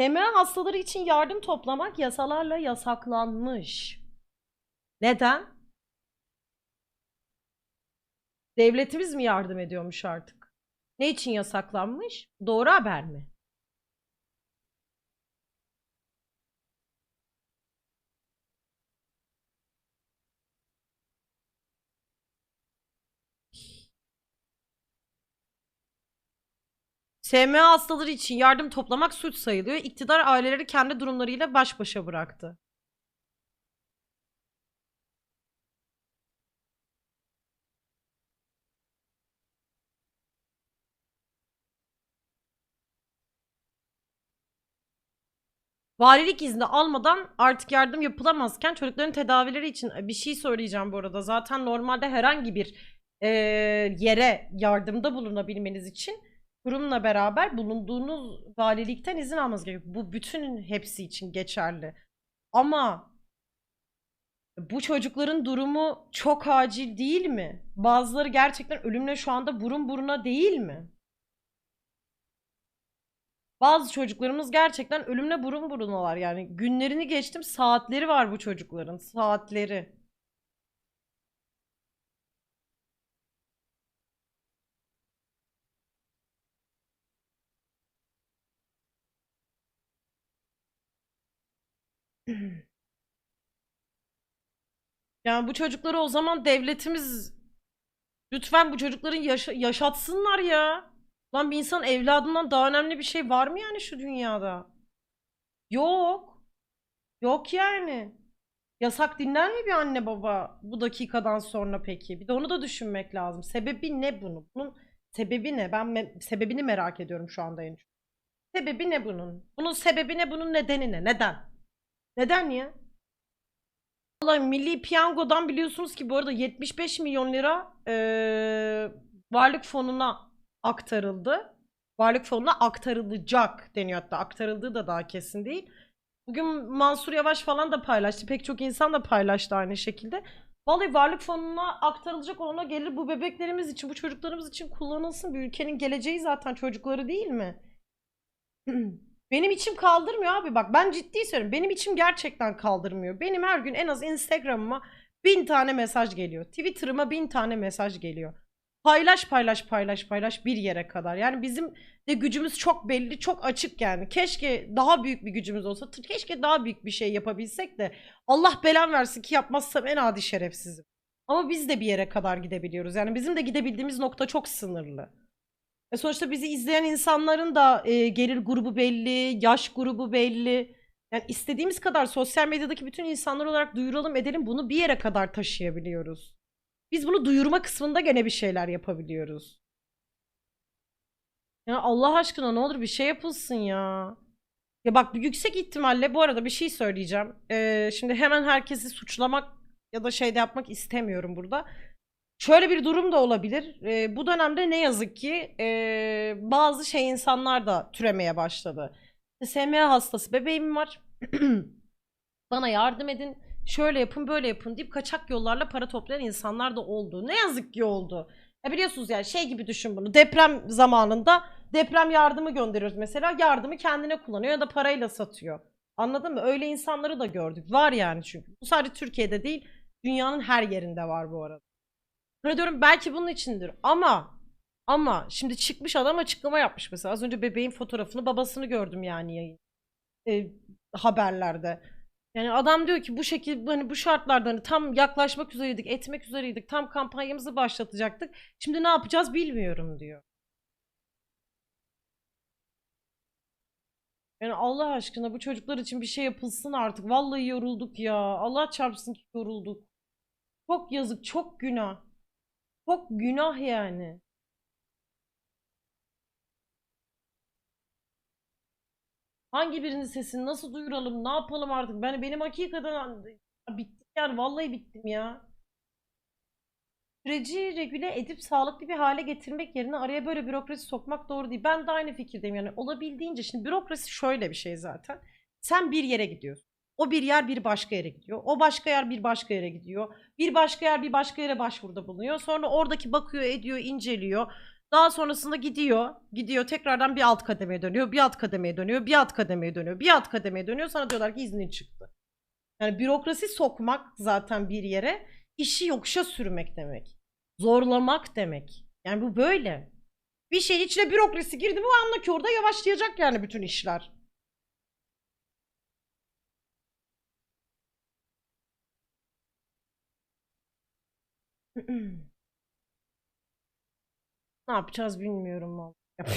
SMA hastaları için yardım toplamak yasalarla yasaklanmış. Neden? Devletimiz mi yardım ediyormuş artık? Ne için yasaklanmış? Doğru haber mi? SMA hastaları için yardım toplamak suç sayılıyor. İktidar aileleri kendi durumlarıyla baş başa bıraktı. Valilik izni almadan artık yardım yapılamazken çocukların tedavileri için bir şey söyleyeceğim bu arada. Zaten normalde herhangi bir e, yere yardımda bulunabilmeniz için kurumla beraber bulunduğunuz valilikten izin almanız gerekiyor. Bu bütün hepsi için geçerli. Ama bu çocukların durumu çok acil değil mi? Bazıları gerçekten ölümle şu anda burun buruna değil mi? Bazı çocuklarımız gerçekten ölümle burun burunalar yani. Günlerini geçtim saatleri var bu çocukların. Saatleri. Yani bu çocukları o zaman devletimiz lütfen bu çocukların yaşa- yaşatsınlar ya. Lan bir insan evladından daha önemli bir şey var mı yani şu dünyada? Yok. Yok yani. Yasak dinler mi bir anne baba bu dakikadan sonra peki? Bir de onu da düşünmek lazım. Sebebi ne bunun? Bunun sebebi ne? Ben me- sebebini merak ediyorum şu anda en çok. Sebebi ne bunun? Bunun sebebi ne? Bunun nedeni ne? Neden? Neden ya? Vallahi Milli Piyango'dan biliyorsunuz ki bu arada 75 milyon lira eee, varlık fonuna aktarıldı. Varlık fonuna aktarılacak deniyor hatta aktarıldığı da daha kesin değil. Bugün Mansur Yavaş falan da paylaştı. Pek çok insan da paylaştı aynı şekilde. Vallahi varlık fonuna aktarılacak olana gelir bu bebeklerimiz için, bu çocuklarımız için kullanılsın. Bir ülkenin geleceği zaten çocukları değil mi? Benim içim kaldırmıyor abi bak ben ciddi söylüyorum. Benim içim gerçekten kaldırmıyor. Benim her gün en az Instagram'ıma bin tane mesaj geliyor. Twitter'ıma bin tane mesaj geliyor. Paylaş paylaş paylaş paylaş bir yere kadar. Yani bizim de gücümüz çok belli, çok açık yani. Keşke daha büyük bir gücümüz olsa. Keşke daha büyük bir şey yapabilsek de. Allah belan versin ki yapmazsam en adi şerefsizim. Ama biz de bir yere kadar gidebiliyoruz. Yani bizim de gidebildiğimiz nokta çok sınırlı. E sonuçta bizi izleyen insanların da e, gelir grubu belli, yaş grubu belli. Yani istediğimiz kadar sosyal medyadaki bütün insanlar olarak duyuralım edelim bunu bir yere kadar taşıyabiliyoruz. Biz bunu duyurma kısmında gene bir şeyler yapabiliyoruz. Ya Allah aşkına ne olur bir şey yapılsın ya. Ya bak yüksek ihtimalle bu arada bir şey söyleyeceğim. Ee, şimdi hemen herkesi suçlamak ya da şey de yapmak istemiyorum burada. Şöyle bir durum da olabilir. Ee, bu dönemde ne yazık ki e, bazı şey insanlar da türemeye başladı. SMA hastası bebeğim var. Bana yardım edin. Şöyle yapın, böyle yapın deyip kaçak yollarla para toplayan insanlar da oldu. Ne yazık ki oldu. Ya biliyorsunuz yani şey gibi düşün bunu. Deprem zamanında deprem yardımı gönderiyoruz mesela. Yardımı kendine kullanıyor ya da parayla satıyor. Anladın mı? Öyle insanları da gördük. Var yani çünkü. Bu sadece Türkiye'de değil, dünyanın her yerinde var bu arada. Böyle diyorum belki bunun içindir ama ama şimdi çıkmış adam açıklama yapmış mesela. Az önce bebeğin fotoğrafını babasını gördüm yani yayın e, haberlerde. Yani adam diyor ki bu şekilde hani bu şartlarda hani tam yaklaşmak üzereydik, etmek üzereydik. Tam kampanyamızı başlatacaktık. Şimdi ne yapacağız bilmiyorum diyor. Yani Allah aşkına bu çocuklar için bir şey yapılsın artık. Vallahi yorulduk ya. Allah çarpsın ki yorulduk. Çok yazık, çok günah. Çok günah yani. Hangi birinin sesini nasıl duyuralım, ne yapalım artık? Ben benim hakikaten bittim yani vallahi bittim ya. Süreci regüle edip sağlıklı bir hale getirmek yerine araya böyle bürokrasi sokmak doğru değil. Ben de aynı fikirdeyim yani olabildiğince şimdi bürokrasi şöyle bir şey zaten. Sen bir yere gidiyorsun. O bir yer bir başka yere gidiyor. O başka yer bir başka yere gidiyor. Bir başka yer bir başka yere başvuruda bulunuyor. Sonra oradaki bakıyor, ediyor, inceliyor. Daha sonrasında gidiyor. Gidiyor tekrardan bir alt kademeye dönüyor. Bir alt kademeye dönüyor. Bir alt kademeye dönüyor. Bir alt kademeye dönüyor. Sana diyorlar ki iznin çıktı. Yani bürokrasi sokmak zaten bir yere işi yokuşa sürmek demek. Zorlamak demek. Yani bu böyle. Bir şeyin içine bürokrasi girdi bu anla ki orada yavaşlayacak yani bütün işler. ne yapacağız bilmiyorum.